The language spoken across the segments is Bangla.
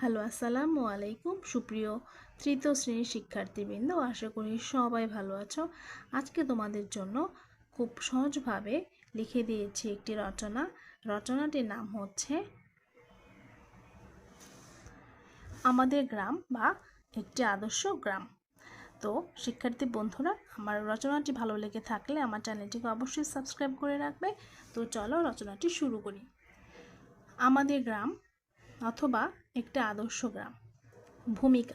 হ্যালো, আসসালামু আলাইকুম। সুপ্রিয় তৃতীয় শ্রেণির শিক্ষার্থীবৃন্দ, আশা করি সবাই ভালো আছো। আজকে তোমাদের জন্য খুব সহজভাবে লিখে দিয়েছি একটি রচনা। রচনাটির নাম হচ্ছে আমাদের গ্রাম বা একটি আদর্শ গ্রাম। তো শিক্ষার্থী বন্ধুরা, আমার রচনাটি ভালো লেগে থাকলে আমার চ্যানেলটিকে অবশ্যই সাবস্ক্রাইব করে রাখবে। তো চলো রচনাটি শুরু করি। আমাদের গ্রাম অথবা একটা আদর্শ গ্রাম। ভূমিকা।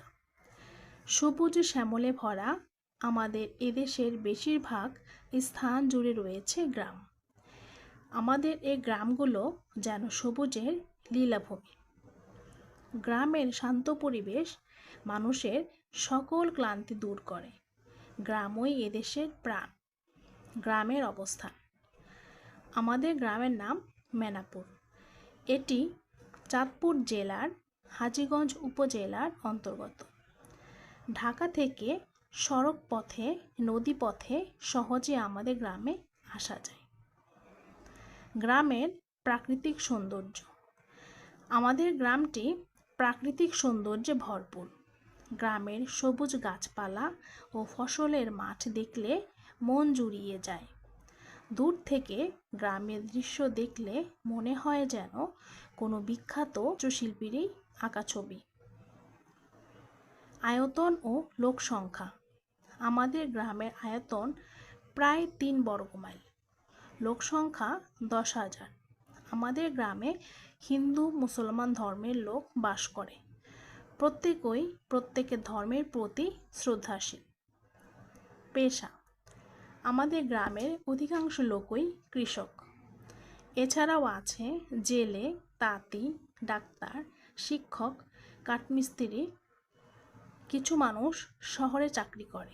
সবুজ শ্যামলে ভরা আমাদের এদেশের বেশিরভাগ স্থান জুড়ে রয়েছে গ্রাম। আমাদের এই গ্রামগুলো যেন সবুজের লীলাভূমি। গ্রামের শান্ত পরিবেশ মানুষের সকল ক্লান্তি দূর করে। গ্রামই এদেশের প্রাণ। গ্রামের অবস্থান। আমাদের গ্রামের নাম মেনাপুর। এটি চাঁদপুর জেলার হাজীগঞ্জ উপজেলার অন্তর্গত। ঢাকা থেকে সড়ক পথে, নদী পথে সহজে আমাদের গ্রামে আসা যায়। গ্রামের প্রাকৃতিক সৌন্দর্য। আমাদের গ্রামটি প্রাকৃতিক সৌন্দর্যে ভরপুর। গ্রামের সবুজ গাছপালা ও ফসলের মাঠ দেখলে মন জুড়িয়ে যায়। দূর থেকে গ্রামের দৃশ্য দেখলে মনে হয় যেন কোনো বিখ্যাত চিত্রশিল্পীরই আঁকা ছবি। আয়তন ও লোক সংখ্যা। আমাদের গ্রামের আয়তন প্রায় তিন বর্গমাইল লোক সংখ্যা দশ হাজার। আমাদের গ্রামে হিন্দু, মুসলমান ধর্মের লোক বাস করে। প্রত্যেকই প্রত্যেকের ধর্মের প্রতি শ্রদ্ধাশীল। পেশা। আমাদের গ্রামের অধিকাংশ লোকই কৃষক। এছাড়াও আছে জেলে, তাঁতি, ডাক্তার, শিক্ষক, কাঠমিস্ত্রি, কিছু মানুষ শহরে চাকরি করে।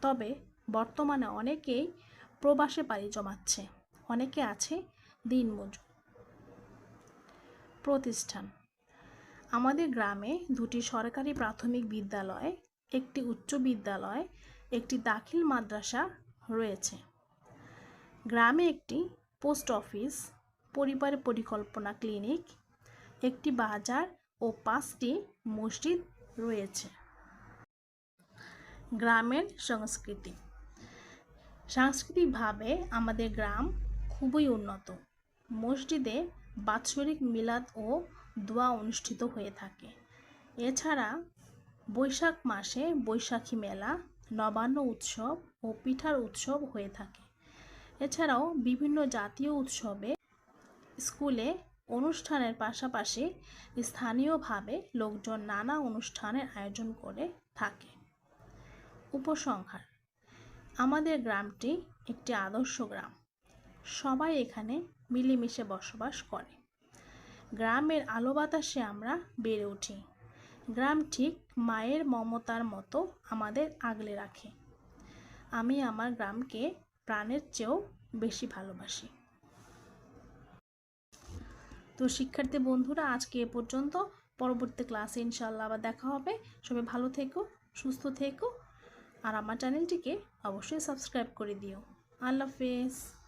তবে বর্তমানে অনেকেই প্রবাসে পাড়ি জমাচ্ছে, অনেকে আছে দিনমজুর। প্রতিষ্ঠান। আমাদের গ্রামে দুটি সরকারি প্রাথমিক বিদ্যালয়, একটি উচ্চ বিদ্যালয়, একটি দাখিল মাদ্রাসা রয়েছে। গ্রামে একটি পোস্ট অফিস পরিবার পরিকল্পনা ক্লিনিক, একটি বাজার ও পাঁচটি মসজিদ রয়েছে। গ্রামের সংস্কৃতি। সাংস্কৃতিকভাবে আমাদের গ্রাম খুবই উন্নত। মসজিদে বাৎসরিক মিলাদ ও দোয়া অনুষ্ঠিত হয়ে থাকে। এছাড়া বৈশাখ মাসে বৈশাখী মেলা, নবান্ন উৎসব ও পিঠার উৎসব হয়ে থাকে। এছাড়াও বিভিন্ন জাতীয় উৎসবে, স্কুলে অনুষ্ঠানের পাশাপাশি স্থানীয়ভাবে লোকজন নানা অনুষ্ঠানের আয়োজন করে থাকে। উপসংহার, আমাদের গ্রামটি একটি আদর্শ গ্রাম। সবাই এখানে মিলেমিশে বসবাস করে। গ্রামের আলো বাতাসে আমরা বেড়ে উঠি। গ্রাম ঠিক মায়ের মমতার মতো আমাদের আগলে রাখে। আমি আমার গ্রামকে প্রাণের চেয়েও বেশি ভালোবাসি। তো শিক্ষার্থী বন্ধুরা, আজকে এ পর্যন্ত। পরবর্তী ক্লাসে ইনশাল্লাহ আবার দেখা হবে। সবাই ভালো থেকো, সুস্থ থেকো। আর আমার চ্যানেলটিকে অবশ্যই সাবস্ক্রাইব করে দিও। আল্লাহ হাফেজ।